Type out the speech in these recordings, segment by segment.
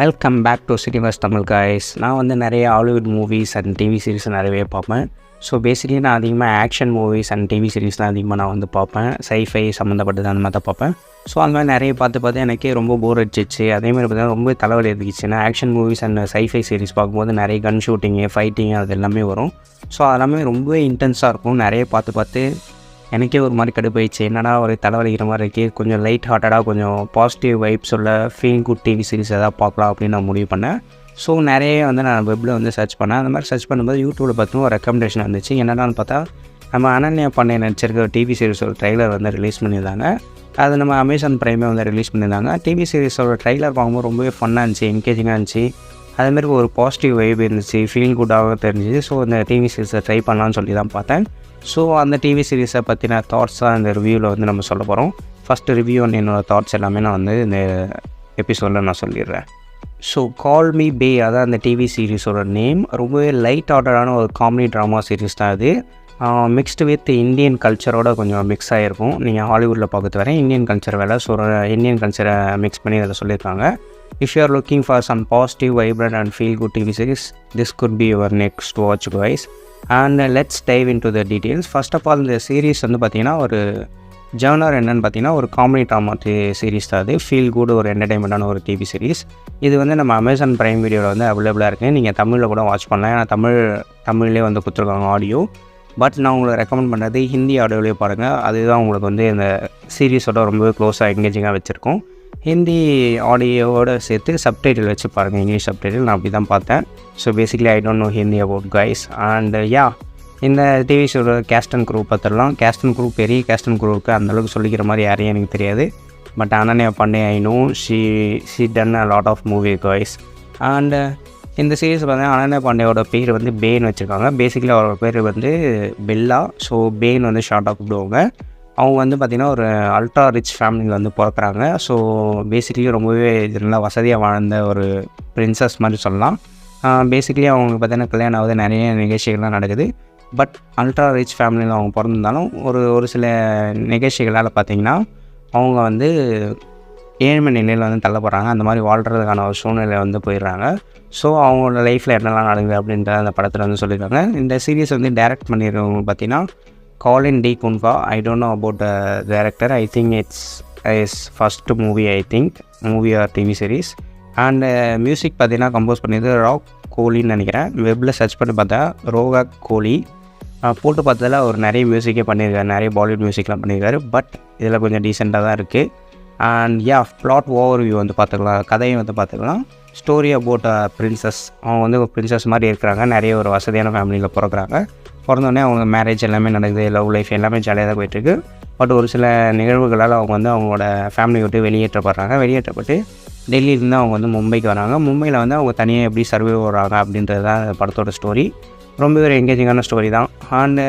Welcome back to cinemas Tamil guys நான் வந்து நிறைய Hollywood movies and TV series நிறையவே பார்ப்பேன். ஸோ பேசிக்கலி நான் அதிகமாக action movies and TV series தான் அதிகமாக நான் வந்து பார்ப்பேன். சைஃபை சம்மந்தப்பட்டது அந்த மாதிரி தான் பார்ப்பேன். ஸோ அந்த மாதிரி நிறைய பார்த்து பார்த்து எனக்கே ரொம்ப போர் அடிச்சிச்சு அதே மாதிரி பார்த்தீங்கன்னா ரொம்ப தலைவலி இருந்துச்சு ஏன்னா action movies and sci-fi series பார்க்கும்போது நிறைய கன் ஷூட்டிங்கு ஃபைட்டிங் அது எல்லாமே வரும். ஸோ அதெல்லாமே ரொம்பவே இன்டென்ஸாக இருக்கும். நிறைய பார்த்து பார்த்து எனக்கே ஒரு மாதிரி கடுப்பாயிடுச்சு. என்னடா ஒரு தலைவலிக்கிற மாதிரி இருக்குது கொஞ்சம் லைட் ஹார்ட்டடாக கொஞ்சம் பாசிட்டிவ் வைப்ஸ் உள்ள ஃபீல் குட் டிவி சீரிஸ் எதாவது பார்க்கலாம் அப்படின்னு நான் முடிவு பண்ணேன். ஸோ நிறைய வந்து நான் வெப்பில் வந்து சர்ச் பண்ணேன். அந்த மாதிரி சர்ச் பண்ணும்போது யூடியூப்பில் பார்த்தீங்கன்னா ஒரு ரெக்கமெண்டேஷன் வந்துச்சு. என்னடான்னு பார்த்தா நம்ம அனன்யா பண்ணை நடிச்சிருக்க டிவி சீரிஸோட ட்ரைலர் வந்து ரிலீஸ் பண்ணியிருந்தாங்க. அது நம்ம அமேசான் ப்ரைமே வந்து ரிலீஸ் பண்ணியிருந்தாங்க. டிவி சீரிஸோட ட்ரைலர் பார்க்கும்போது ரொம்பவே ஃபன்னாக இருந்துச்சு என்கேஜிங்காக இருந்துச்சு. அதேமாதிரி ஒரு பாசிட்டிவ் வைப் இருந்துச்சு ஃபீல் குட்டாக தெரிஞ்சிச்சு ஸோ இந்த டிவி சீரிஸை ட்ரை பண்ணலான்னு சொல்லி தான் பார்த்தேன். ஸோ அந்த டிவி சீரிஸை பற்றின தாட்ஸ் தான் இந்த ரிவ்யூவில் வந்து நம்ம சொல்ல போகிறோம் ஃபஸ்ட்டு ரிவ்யூ ஒன்று என்னோடய தாட்ஸ் எல்லாமே நான் வந்து இந்த எபிசோடில் நான் சொல்லிடுறேன். ஸோ கால் மீ பே அதான் அந்த டிவி சீரிஸோட நேம் ரொம்பவே லைட் ஆர்டரான ஒரு காமெடி ட்ராமா சீரிஸ் தான் அது. மிக்ஸ்டு வித் இந்தியன் கல்ச்சரோட கொஞ்சம் மிக்ஸ் ஆகிருக்கும் நீங்கள் ஹாலிவுட்டில் பார்க்கறது வரேன் இந்தியன் கல்ச்சர் வேலை. ஸோ இந்தியன் கல்ச்சரை மிக்ஸ் பண்ணி அதில் சொல்லியிருக்காங்க. If you are looking for some positive vibrant and feel good TV series this could be your next watch guys. And let's dive into the details first of all இந்த series வந்து பார்த்திங்கன்னா ஒரு genre என்னென்னு பார்த்தீங்கன்னா ஒரு comedy drama series தான் அது. Feel good ஒரு என்டர்டைன்மெண்ட்டான ஒரு டிவி சீரிஸ் இது வந்து நம்ம அமேசான் ப்ரைம் வீடியோவில் வந்து அவைலபிளாக இருக்குது நீங்கள் தமிழில் கூட வாட்ச் பண்ணலாம். ஏன்னா தமிழ் தமிழ்லேயே வந்து கொடுத்துருக்காங்க ஆடியோ பட் நான் உங்களை ரெக்கமெண்ட் பண்ணுறது ஹிந்தி ஆடியோலேயே பாருங்கள் அதுதான் உங்களுக்கு வந்து இந்த சீரீஸோட ரொம்பவே க்ளோஸாக எங்கேஜிங்காக வச்சுருக்கோம். ஹிந்தி ஆடியோவோட சேர்த்து சப்டைட்டில் வச்சு பாருங்கள் இங்கிலீஷ் சப்டைட்டில் நான் அப்படி தான் பார்த்தேன் so basically I don't know Hindi about guys and yeah இந்த டிவி ஷோட கேஸ்டன் குரூப் பார்த்துடலாம். கேஸ்டன் குரூப் பெரிய கேஸ்டன் குரூப்புக்கு அந்தளவுக்கு சொல்லிக்கிற மாதிரி யாரையும் எனக்கு தெரியாது. பட் அனன்யா பண்ணே I know she she done a lot of movie guys and இந்த சீரீஸ் பார்த்தீங்கன்னா அனன்யா பாண்டேயோட பேர் வந்து பேன் வச்சுருக்காங்க. பேசிக்கலி அவரோட பேர் வந்து பெல்லா ஸோ பேன் வந்து ஷார்ட்டாக கூப்பிடுவாங்க. அவங்க வந்து பார்த்திங்கன்னா ஒரு அல்ட்ரா ரிச் ஃபேமிலியில் வந்து பிறக்கிறாங்க. ஸோ பேசிக்கலி ரொம்பவே நல்லா வசதியாக வாழ்ந்த ஒரு பிரின்சஸ் மாதிரி சொல்லலாம். பேசிக்கலி அவங்களுக்கு பார்த்தீங்கன்னா கல்யாணம் ஆகுது நிறைய நிகழ்ச்சிகள்லாம் நடக்குது. பட் அல்ட்ரா ரிச் ஃபேமிலியில் அவங்க பிறந்திருந்தாலும் ஒரு ஒரு சில நிகழ்ச்சிகளால் பார்த்திங்கன்னா அவங்க வந்து ஏழ்மை நிலையில் வந்து தள்ளப்படுறாங்க. அந்த மாதிரி வாழ்கிறதுக்கான ஒரு சூழ்நிலை வந்து போயிடுறாங்க. ஸோ அவங்களோட லைஃப்பில் என்னெல்லாம் நடக்குது அப்படின்றத அந்த படத்தில் வந்து சொல்லியிருக்காங்க. இந்த சீரியஸ் வந்து டைரக்ட் பண்ணியிருக்கவங்க பார்த்தீங்கன்னா Colin D Cunha I don't know about the director I think it's is first movie I think movie or TV series and music பார்த்தீங்கன்னா கம்போஸ் பண்ணியது ராக் கோலின்னு நினைக்கிறேன். வெப்பில் சர்ச் பண்ணி பார்த்தா ரோகா கோலி போட்டு பார்த்ததில் அவர் நிறைய மியூசிக்கே பண்ணியிருக்காரு. நிறைய பாலிவுட் மியூசிக்லாம் பண்ணியிருக்காரு. பட் இதில் கொஞ்சம் டீசெண்டாக தான் இருக்குது and yeah plot over view வந்து பார்த்துக்கலாம். கதையும் வந்து பார்த்துக்கலாம். ஸ்டோரி அபவுட் அ பிரின்சஸ் அவங்க வந்து ஒரு பிரின்சஸ் மாதிரி இருக்கிறாங்க. நிறைய ஒரு வசதியான ஃபேமிலியில் பிறக்கிறாங்க. பிறந்தோடனே அவங்க மேரேஜ் எல்லாமே நடக்குது லவ் லைஃப் எல்லாமே ஜாலியாக தான் போயிட்டுருக்கு. பட் ஒரு சில நிகழ்வுகளால் அவங்க வந்து அவங்களோட ஃபேமிலி விட்டு வெளியேற்றப்படுறாங்க. வெளியேற்றப்பட்டு டெல்லியிலேருந்து அவங்க வந்து மும்பைக்கு வராங்க. மும்பையில் வந்து அவங்க தனியாக எப்படி சர்வே வராங்க அப்படின்றது தான் படத்தோட ஸ்டோரி ரொம்பவே ஒரு எங்கேஜிங்கான ஸ்டோரி தான். அண்டு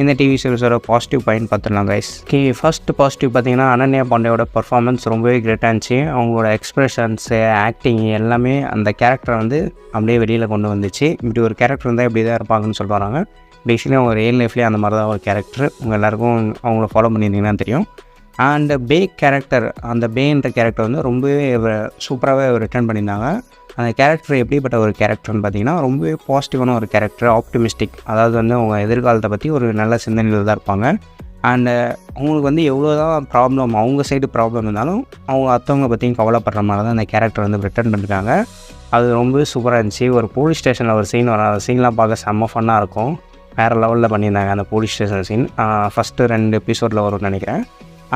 இந்த டிவி சீரிஸோட பாசிட்டிவ் பாயிண்ட் பார்த்துடலாம் கைஸ் கே ஃபஸ்ட் பாசிட்டிவ் பார்த்தீங்கன்னா அனன்யா பாண்டேயோட பர்ஃபார்மன்ஸ் ரொம்பவே கிரேட்டாக இருந்துச்சு. அவங்களோட எக்ஸ்ப்ரெஷன்ஸு ஆக்டிங் எல்லாமே அந்த கேரக்டரை வந்து அப்படியே வெளியில் கொண்டு வந்துச்சு. இப்படி ஒரு கேரக்டர் இருந்தால் இப்படி தான் இருப்பாங்கன்னு சொல்கிறாங்க பேசிக்கலி அவங்க ரியல் லைஃப்லேயே அந்த மாதிரி தான் ஒரு கேரக்டர் உங்கள் எல்லாேருக்கும் அவங்கள ஃபாலோ பண்ணியிருந்தீங்கன்னா தெரியும். அண்ட் பே கேரக்டர் அந்த பேன்ற கேரக்டர் வந்து ரொம்பவே சூப்பராகவே ரிட்டர்ன் பண்ணியிருந்தாங்க. அந்த கேரக்டர் எப்படிப்பட்ட ஒரு கேரக்டர்னு பார்த்தீங்கன்னா ரொம்பவே பாசிட்டிவான ஒரு கேரக்டர் ஆப்டிமிஸ்டிக் அதாவது வந்து அவங்க எதிர்காலத்தை பற்றி ஒரு நல்ல சிந்தனையில் தான் இருப்பாங்க. அண்டு அவங்களுக்கு வந்து எவ்வளோ தான் ப்ராப்ளம் அவங்க சைடு ப்ராப்ளம் இருந்தாலும் அவங்க அத்தவங்க பற்றியும் கவலைப்படுற மாதிரி தான் அந்த கேரக்டர் வந்து ரிட்டர்ன் பண்ணியிருக்காங்க அது ரொம்பவே சூப்பராக இருந்துச்சு. ஒரு போலீஸ் ஸ்டேஷனில் ஒரு சீன் வர சீன்லாம் பார்க்க செம்ம ஃபன்னாக இருக்கும். வேறு லெவலில் பண்ணியிருந்தாங்க அந்த போலீஸ் ஸ்டேஷன் சீன் ஃபஸ்ட்டு ரெண்டு எபிசோடில் வரும்னு நினைக்கிறேன்.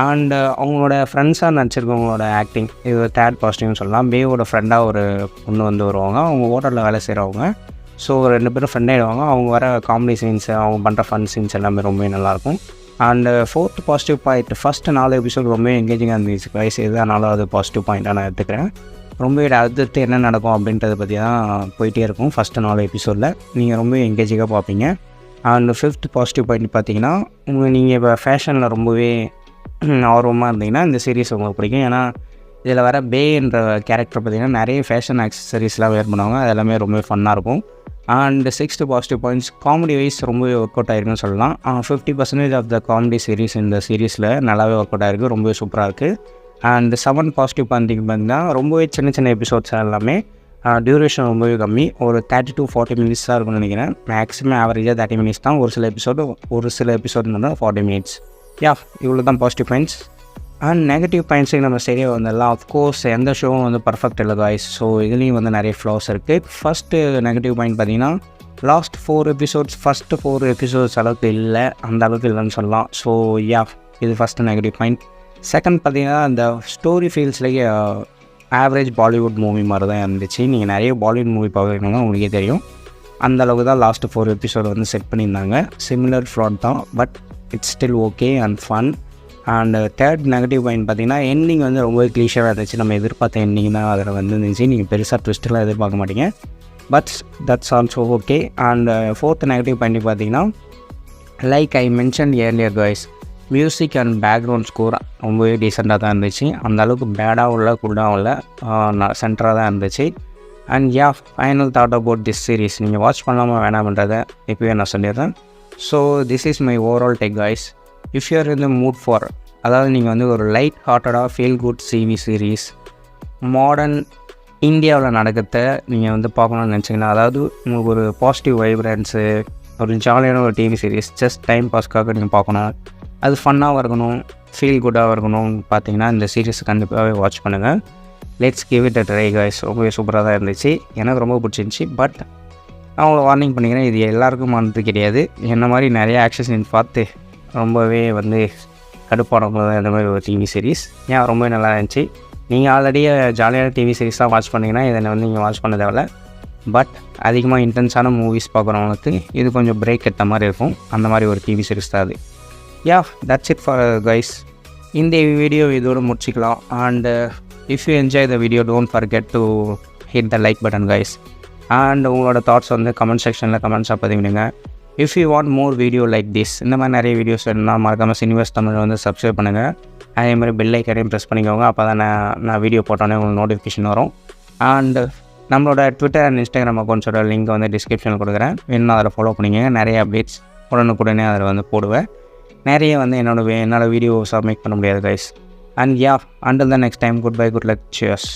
அண்ட் அவங்களோட ஃப்ரெண்ட்ஸாக நடிச்சிருக்கவங்களோட ஆக்டிங் இது தேர்ட் பாசிட்டிவ்னு சொல்லலாம். பேவோட ஃப்ரெண்டாக ஒரு பொண்ணு வந்து வருவாங்க. அவங்க ஹோட்டலில் வேலை செய்கிறவங்க ஸோ ரெண்டு பேரும் ஃப்ரெண்ட் ஆகிடுவாங்க அவங்க வர காமெடி சீன்ஸ் அவங்க பண்ணுற ஃபன் சீன்ஸ் எல்லாமே ரொம்பவே நல்லாயிருக்கும். And fourth positive point first நாலு எபிசோட் ரொம்பவே என்கேஜிங்காக இருந்துச்சு. வயசு இதுதான் நாலாவது பாசிட்டிவ் பாயிண்ட்டாக நான் எடுத்துக்கிறேன். ரொம்பவே அடுத்தடுத்து என்ன நடக்கும் அப்படின்றத பற்றி தான் போயிட்டே இருக்கும் ஃபஸ்ட்டு நாலு எபிசோடில் நீங்கள் ரொம்ப என்கேஜிங்காக பார்ப்பீங்க. அண்ட் ஃபிஃப்த் பாசிட்டிவ் பாயிண்ட் பார்த்தீங்கன்னா உங்கள் நீங்கள் இப்போ ஃபேஷனில் ரொம்பவே ஆர்வமாக இருந்தீங்கன்னா இந்த சீரீஸ் உங்களுக்கு பிடிக்கும். ஏன்னா இதில் வர பேன்ற கேரக்டர் பார்த்திங்கன்னா நிறைய ஃபேஷன் ஆக்சசரிஸ்லாம் வேர் பண்ணுவாங்க. அது எல்லாமே ரொம்பவே ஃபன்னாக இருக்கும். And sixth positive points comedy wise ரொம்பவே ஒர்க் அவுட் ஆயிருக்குன்னு சொல்லலாம். Fifty percentage of the comedy series இந்த சீரீஸில் நல்லாவே ஒர்க் அவுட் ஆயிருக்கு. ரொம்பவே சூப்பராக இருக்குது அண்ட் செவன் பாசிட்டிவ் பாயிண்டிங் பார்த்தீங்கன்னா ரொம்பவே சின்ன சின்ன எபிசோட்ஸ் எல்லாமே டியூரேஷன் ரொம்பவே கம்மி. ஒரு தேர்ட்டி டு ஃபார்ட்டி மினிட்ஸ் தான் இருக்கும்னு நினைக்கிறேன். மேக்ஸிமம் ஆவரேஜாக தேர்ட்டி மினிட்ஸ் தான். ஒரு சில எபிசோடு ஒரு சில எபிசோடு இருந்தால் ஃபார்ட்டி மினிட்ஸ் யா இவ்வளோ தான் பாசிட்டிவ் பாயிண்ட்ஸ் அண்ட் நெகட்டிவ் பாயிண்ட்ஸுக்கு நம்ம சரியாக வந்துடலாம். அஃப்கோர்ஸ் எந்த ஷோவும் வந்து பர்ஃபெக்ட் இல்லை காய்ஸ் ஸோ இதுலேயும் வந்து நிறைய ஃப்ளாஸ் இருக்குது ஃபஸ்ட்டு நெகட்டிவ் பாயிண்ட் பார்த்தீங்கன்னா last four episodes first four episodes அளவுக்கு இல்லை. அந்த அளவுக்கு இல்லைன்னு சொல்லலாம். ஸோ யா இது ஃபஸ்ட்டு நெகட்டிவ் பாயிண்ட் செகண்ட் பார்த்தீங்கன்னா அந்த ஸ்டோரி ஃபீல்ஸ்லேயே ஆவரேஜ் பாலிவுட் மூவி மாதிரி தான் இருந்துச்சு. நீங்கள் நிறைய பாலிவுட் மூவி பார்க்குறீங்கன்னா உங்களுக்கே தெரியும். அந்த அளவுக்கு தான் லாஸ்ட்டு ஃபோர் எபிசோட் வந்து செட் பண்ணியிருந்தாங்க. சிமிலர் ஃப்ளாட் தான் but it's still okay and fun and third negative point பார்த்தீங்கன்னா எண்டிங் வந்து ரொம்ப க்ளீஷராக இருந்துச்சு. நம்ம எதிர்பார்த்த எண்டிங் தான் அதில் வந்து இருந்துச்சு நீங்கள் பெருசாக ட்விஸ்டெலாம் எதிர்பார்க்க மாட்டீங்க. But that's also okay and fourth negative point பார்த்தீங்கன்னா like I mention earlier guys music and background score ரொம்பவே டீசெண்டாக தான் இருந்துச்சு. அந்த அளவுக்கு பேடாகவும் இல்லை குட்டாகவும் இல்லை சென்டராக தான் இருந்துச்சு. And yeah final thought about this series நீங்கள் வாட்ச் பண்ணாமல் வேணாம்ன்றதை இப்போவே நான் சொல்லிடுறேன். So this is my overall take guys if you are இந்த மூட் ஃபார் அதாவது நீங்கள் வந்து ஒரு light ஹார்ட்டடாக feel good TV series modern இந்தியாவில் நடக்கிறத நீங்கள் வந்து பார்க்கணும்னு நினச்சிங்கன்னா அதாவது உங்களுக்கு ஒரு பாசிட்டிவ் வைப்ரன்ஸு ஒரு ஜாலியான ஒரு டிவி சீரிஸ் ஜஸ்ட் டைம் பாஸ்க்காக நீங்கள் பார்க்கணும். அது ஃபன்னாகவும் இருக்கணும் ஃபீல் குட்டாகவும் இருக்கணும் பார்த்தீங்கன்னா இந்த சீரீஸ் கண்டிப்பாகவே வாட்ச் பண்ணுங்கள் let's give it a try guys ரொம்பவே சூப்பராக தான் இருந்துச்சு. எனக்கு ரொம்ப பிடிச்சிருந்துச்சி. பட் நான் உங்களை வார்னிங் பண்ணிக்கிறேன். இது எல்லாருக்கும் ஆனது கிடையாது. என்ன மாதிரி நிறைய ஆக்ஷன் பார்த்து ரொம்பவே வந்து கடுப்பானவங்க தான் இந்த மாதிரி ஒரு டிவி சீரிஸ் ஏன்? ரொம்பவே நல்லா இருந்துச்சு. நீங்கள் ஆல்ரெடி ஜாலியான டிவி சீரீஸ் தான் வாட்ச் பண்ணிங்கன்னா இதை வந்து நீங்கள் வாட்ச் பண்ண தேவையில்ல. பட் அதிகமாக இன்டென்ஸான மூவிஸ் பார்க்குறவங்களுக்கு இது கொஞ்சம் பிரேக் எடுத்த மாதிரி இருக்கும். அந்த மாதிரி ஒரு டிவி சீரிஸ் தான் அது. Yeah that's it for guys இந்த வீடியோ இதோடு முடிச்சிக்கலாம் and if you enjoy the video don't forget to hit the like button guys and உங்களோட தாட்ஸ் வந்து கமெண்ட் செக்ஷனில் கமெண்ட்ஸாக பதிவிடுங்க if you want more video like this இந்த மாதிரி நிறைய வீடியோஸ் வேணும்னா மறக்காமல் சினிவர்ஸ் தமிழ் வந்து சப்ஸ்கிரைப் பண்ணுங்கள் அதே மாதிரி பெல் ஐக்கனையும் ப்ரெஸ் பண்ணிக்கோங்க. அப்போ தான் நான் நான் வீடியோ போட்டோன்னே உங்களுக்கு நோட்டிஃபிகேஷன் வரும். அண்டு நம்மளோட ட்விட்டர் அண்ட் இன்ஸ்டாகிராம் அக்கௌண்ட்ஸோட லிங்க் வந்து டிஸ்கிரிப்ஷனில் கொடுக்குறேன். இன்னும் அதில் ஃபாலோ பண்ணிக்கோங்க. நிறைய அப்டேட்ஸ் உடனுக்குடனே அதில் வந்து போடுவேன். நிறைய வந்து என்னோட வே- என்னால் வீடியோஸாக மேக் பண்ண முடியாது guys and yeah until the next time goodbye good luck cheers